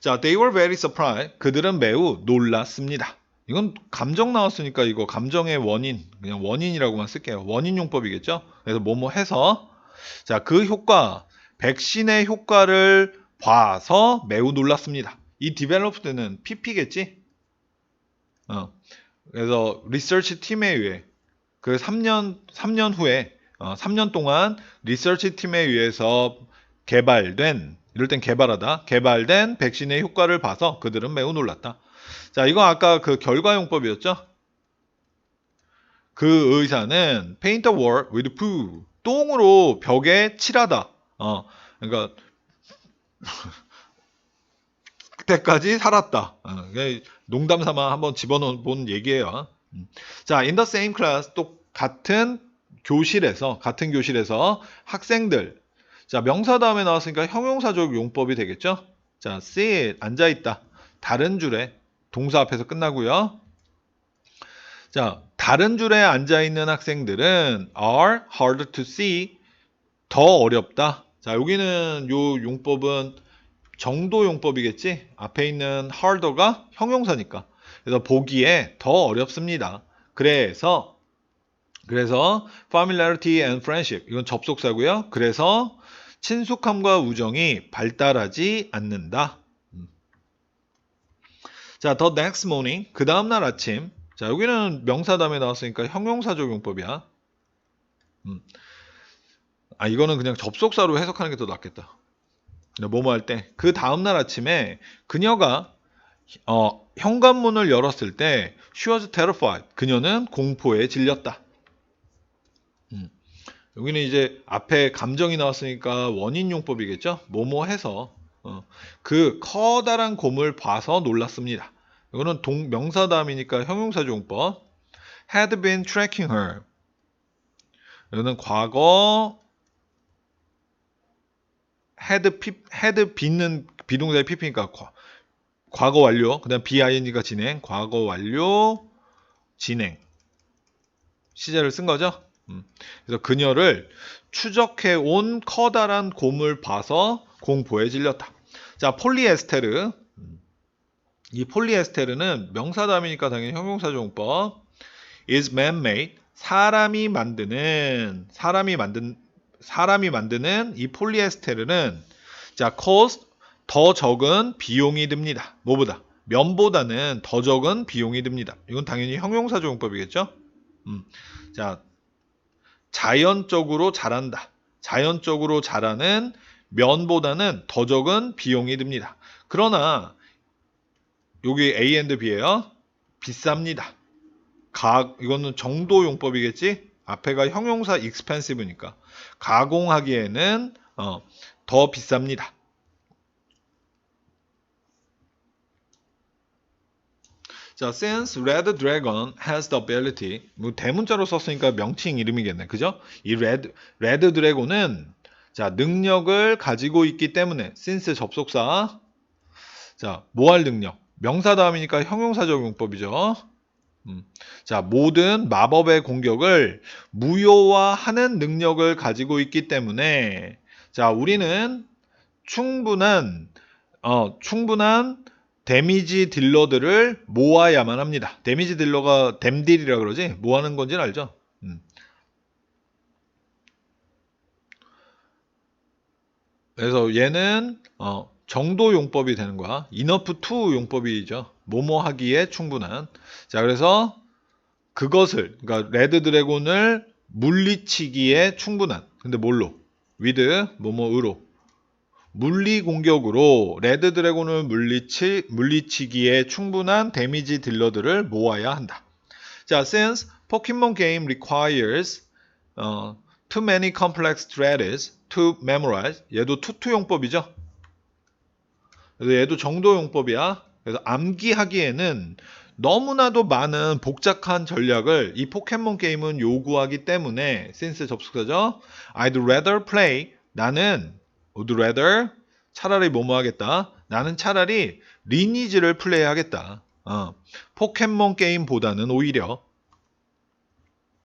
자, they were very surprised. 그들은 매우 놀랐습니다. 이건 감정 나왔으니까 이거 감정의 원인, 그냥 원인이라고만 쓸게요. 원인 용법이겠죠? 그래서 뭐뭐 해서 자, 그 효과, 백신의 효과를 봐서 매우 놀랐습니다. 이 디벨롭드는 PP겠지? 어. 그래서 리서치 팀에 의해 그 3년 3년 후에 어, 3년 동안 리서치 팀에 의해서 개발된 이럴 땐 개발하다 개발된 백신의 효과를 봐서 그들은 매우 놀랐다. 자, 이거 아까 그 결과용법이었죠? 그 의사는 paint a wall with poo 똥으로 벽에 칠하다. 어, 그러니까 그때까지 살았다. 어, 농담 삼아 한번 집어넣은 얘기예요. 음. 자, in the same class 또 같은 교실에서 같은 교실에서 학생들 자 명사 다음에 나왔으니까 형용사적 용법이 되겠죠? 자, sit 앉아 있다. 다른 줄에 동사 앞에서 끝나고요. 자, 다른 줄에 앉아 있는 학생들은 are hard to see 더 어렵다. 자, 여기는 요 용법은 정도 용법이겠지? 앞에 있는 harder가 형용사니까. 그래서 보기에 더 어렵습니다. 그래서 그래서 familiarity and friendship 이건 접속사고요. 그래서 친숙함과 우정이 발달하지 않는다. 음. 자, the next morning 그 다음 날 아침. 자, 여기는 명사 다음에 나왔으니까 형용사적 용법이야. 음. 아, 이거는 그냥 접속사로 해석하는 게 더 낫겠다. 뭐뭐 할 때 그 다음 날 아침에 그녀가 어, 현관문을 열었을 때 she was terrified. 그녀는 공포에 질렸다. 음. 여기는 이제 앞에 감정이 나왔으니까 원인 용법이겠죠? 뭐뭐 해서 어, 그 커다란 곰을 봐서 놀랐습니다. 이거는 동 명사 다음이니까 형용사 용법. had been tracking her. 이거는 과거 had 피, had been은 비동사의 pp니까 과, 과거 완료. 그다음 bing가 진행. 과거 완료 진행. 시제를 쓴 거죠. 음. 그래서 그녀를 추적해 온 커다란 곰을 봐서 공포에 질렸다. 자, 폴리에스테르. 음. 이 폴리에스테르는 명사담이니까 당연히 형용사용법. is man-made. 사람이 만드는 사람이 만든 사람이 만드는 이 폴리에스테르는 자, cost 더 적은 비용이 듭니다. 뭐보다? 면보다는 더 적은 비용이 듭니다. 이건 당연히 형용사용법이겠죠? 음. 자, 자연적으로 자란다. 자연적으로 자라는 면보다는 더 적은 비용이 듭니다. 그러나 여기 A and B예요. 비쌉니다. 가 이거는 정도 용법이겠지? 앞에가 형용사 expensive니까 가공하기에는 어, 더 비쌉니다. 자, since Red Dragon has the ability, 뭐 대문자로 썼으니까 명칭 이름이겠네, 그죠? 이 Red Red Dragon은 자 능력을 가지고 있기 때문에 since 접속사, 자뭐할 능력? 명사 다음이니까 형용사적 용법이죠. 음, 자 모든 마법의 공격을 무효화하는 능력을 가지고 있기 때문에 자 우리는 충분한 어 충분한 데미지 딜러들을 모아야만 합니다. 데미지 딜러가 댐딜이라 그러지? 뭐 하는 건지는 알죠? 음. 그래서 얘는 어, 정도 용법이 되는 거야. enough to 용법이죠. 뭐뭐 하기에 충분한. 자, 그래서 그것을 그러니까 레드 드래곤을 물리치기에 충분한. 근데 뭘로? with 뭐뭐으로. 물리 공격으로 레드 드래곤을 물리치, 물리치기에 충분한 데미지 딜러들을 모아야 한다. 자, since Pokemon game requires uh, too many complex strategies to memorize, 얘도 투투 용법이죠. 그래서 얘도 정도 용법이야. 그래서 암기하기에는 너무나도 많은 복잡한 전략을 이 포켓몬 게임은 요구하기 때문에 since 접속사죠. I'd rather play 나는 would rather 차라리 뭐뭐 하겠다. 나는 차라리 리니지를 플레이하겠다. 어, 포켓몬 게임보다는 오히려